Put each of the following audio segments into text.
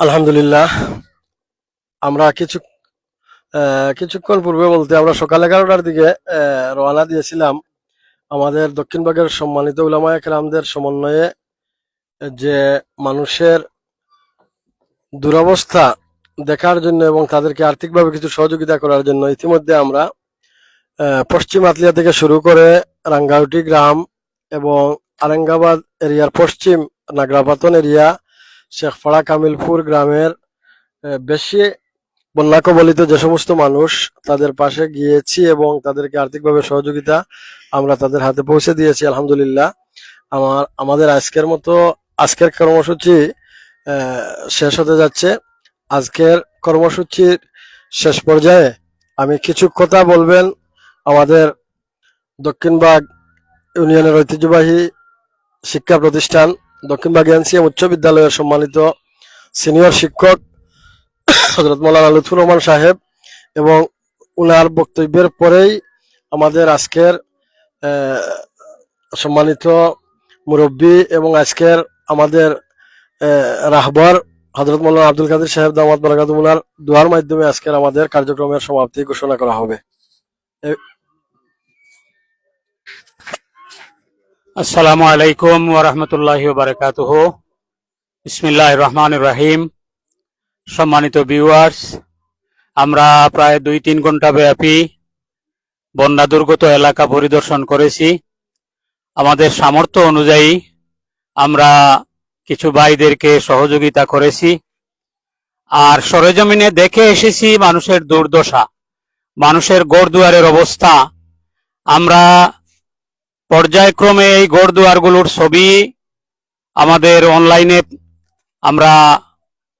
আলহামদুলিল্লাহ, আমরা কিছু কিছুক্ষণ পূর্বে বলতে আমরা সকাল এগারোটার দিকে রওনা দিয়েছিলাম আমাদের দক্ষিণবঙ্গের সম্মানিত উলামায়ে কেরামদের সমন্বয়ে যে মানুষের দুরবস্থা দেখার জন্য এবং তাদেরকে আর্থিকভাবে কিছু সহযোগিতা করার জন্য ইতিমধ্যে আমরা পশ্চিম আতলিয়া থেকে শুরু করে রাঙ্গাউটি গ্রাম এবং আরেঙ্গাবাদ এরিয়ার পশ্চিম নাগরাপাতন এরিয়া শেখপাড়া কামিলপুর গ্রামের বেশি বন্যা কবলিত যে সমস্ত মানুষ তাদের পাশে গিয়েছি এবং তাদেরকে আর্থিকভাবে সহযোগিতা আমরা তাদের হাতে পৌঁছে দিয়েছি, আলহামদুলিল্লাহ। আমার, আমাদের আজকের মতো, আজকের কর্মসূচি শেষ হতে যাচ্ছে। আজকের কর্মসূচির শেষ পর্যায়ে আমি কিছু কথা বলবেন আমাদের দক্ষিণবাগ ইউনিয়নের ঐতিহ্যবাহী শিক্ষা প্রতিষ্ঠান দক্ষিণবাগ এনসিএম উচ্চ বিদ্যালয়ের সম্মানিত সিনিয়র শিক্ষক হজরত মৌলানা লুৎফুর রহমান সাহেব এবং উনার বক্তব্যের পরেই আমাদের আজকের সম্মানিত মুরব্বী এবং আজকের আমাদের রাহবর হজরত মৌলানা আব্দুল কাদের সাহেব দামাত বরাকাতুমুলার দোয়ার মাধ্যমে আজকের আমাদের কার্যক্রমের সমাপ্তি ঘোষণা করা হবে। আসসালামু আলাইকুম ওরহমতুল্লাহ বারকাতুহ। ইসমিল্লাহ রহমান রাহিম। সম্মানিত ভিউয়ার্স আমরা প্রায় দুই তিন ঘণ্টা ব্যাপী বন্যা দুর্গত এলাকা পরিদর্শন করেছি। আমাদের সামর্থ্য অনুযায়ী আমরা কিছু ভাইদেরকে সহযোগিতা করেছি। আর সরেজমিনে দেখে এসেছি মানুষের দুর্দশা, মানুষের গোড়দুয়ারের অবস্থা। আমরা পর্যায়ক্রমে এই ঘরদুয়ারগুলোর ছবি আমাদের অনলাইনে আমরা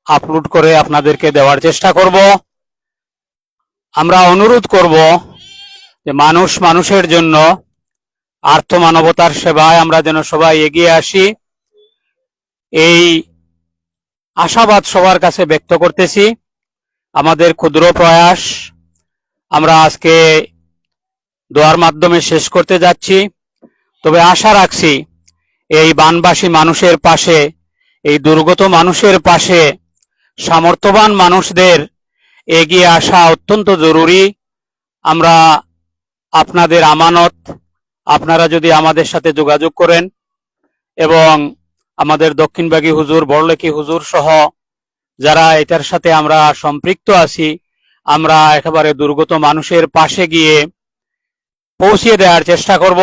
আপলোড করে আপনাদেরকে দেওয়ার চেষ্টা করব। আমরা অনুরোধ করব যে মানুষ মানুষের জন্য আর্থ মানবতার সেবায় আমরা যেন সবাই এগিয়ে আসি। এই আশাবাদ সবার কাছে ব্যক্ত করতেছি। আমাদের ক্ষুদ্র প্রয়াস আমরা আজকে দোয়ার মাধ্যমে শেষ করতে যাচ্ছি। তবে আশা রাখছি এই বানবাসী মানুষের পাশে, এই দুর্গত মানুষের পাশে সামর্থ্যবান মানুষদের এগিয়ে আসা অত্যন্ত জরুরি। আমরা আপনাদের আমানত, আপনারা যদি আমাদের সাথে যোগাযোগ করেন এবং আমাদের দক্ষিণবাগী হুজুর বড়লেখি হুজুর সহ যারা এটার সাথে আমরা সম্পৃক্ত আছি, আমরা একেবারে দুর্গত মানুষের পাশে গিয়ে পৌঁছিয়ে দেওয়ার চেষ্টা করব।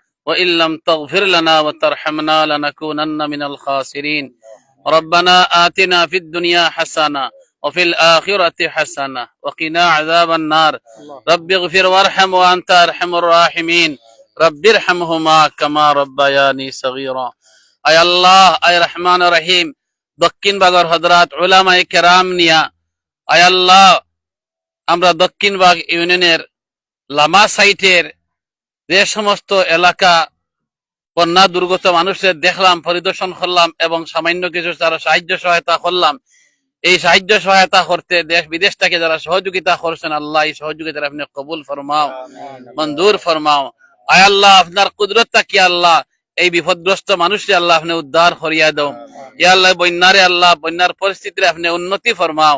وإن لم تغفر لنا وترحمنا لنكونن من الخاسرين ربنا آتنا في الدنيا حسنة وفي الآخرة حسنة وقنا عذاب النار رب اغفر وارحم وأنت أرحم الراحمين رب ارحمهما كما ربياني صغيرا আয় আল্লাহ আয় রহমান রহিম দক্ষিণ বাগর হজরত উলামাই কেরাম নিয়া আয় আল্লাহ আমরা দক্ষিণ বাগ ইউনিয়নের লামা সাইটের যে সমস্ত এলাকা বন্যা দুর্গত মানুষের দেখলাম পরিদর্শন করলাম এবং সামান্য কিছু তারা সাহায্য সহায়তা করলাম এই সাহায্য সহায়তা করতে দেশ বিদেশ থেকে যারা সহযোগিতা করছেন আল্লাহ এই সহযোগিতা আপনি কবুল ফরমাও মঞ্জুর ফরমাও। আয় আল্লাহ আপনার কুদরত কি আল্লাহ? এই বিপদগ্রস্ত মানুষকে আল্লাহ আপনি উদ্ধার করিয়া দাও। ইয়া আল্লাহ বন্যারে আল্লাহ বন্যার পরিস্থিতিতে আপনি উন্নতি ফরমাও।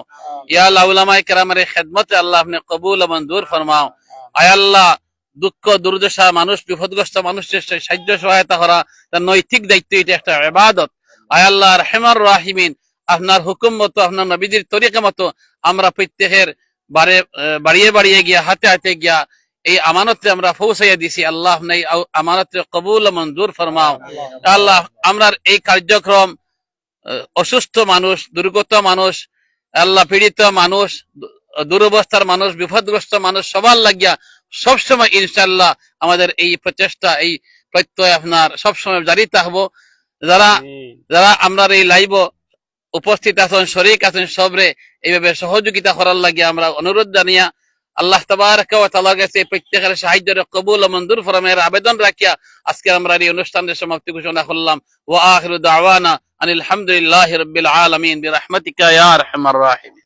ইয়া আল্লাহ উলামাই কেরামের খেদমতে আল্লাহ আপনি কবুল ও মঞ্জুর ফরমাও। আয় আল্লাহ দুঃখ, দুর্দশা, মানুষ, বিপদগ্রস্ত মানুষের সাহায্য, সহায়তা করা, তার নৈতিক দায়িত্ব, এটা একটা ইবাদত। আয় আল্লাহ রহমান রাহিমিন, আপনার হুকুম মতো, আপনার নবীজির তরিকা মতো আমরা প্রত্যেকের বারে বাড়িয়ে বাড়িয়ে গিয়া, হাতে হাতে গিয়া এই আমানতে আমরা পৌঁছাইয়া দিছি। আল্লাহ নেই আমানতে কবুল মঞ্জুর ফরমাও। আল্লাহ আমরা এই কার্যক্রম অসুস্থ মানুষ, দুর্গত মানুষ, আল্লাহ পীড়িত মানুষ দুরবস্থার মানুষ, বিপদগ্রস্ত মানুষ, সবার লাগিয়া সবসময় ইনশাল্লাহ আমাদের এই প্রচেষ্টা এই প্রত্যয় আপনার সবসময় জারি থাকব। যারা যারা আমরা এই লাইভ উপস্থিত আছেন শরিক আছেন সবরে এইভাবে সহযোগিতা করার লাগে আমরা অনুরোধ জানিয়া আল্লাহ তাআলার কাছে প্রত্যেকের সাহায্যের কবুল ও মঞ্জুর ফরমের আবেদন রাখিয়া আজকে আমরা এই অনুষ্ঠানের সমাপ্তি ঘোষণা করলাম। ওয়া আখিরু দাওয়ানা আনিল রাব্বিল আলামিন আরহামার রাহিমিন।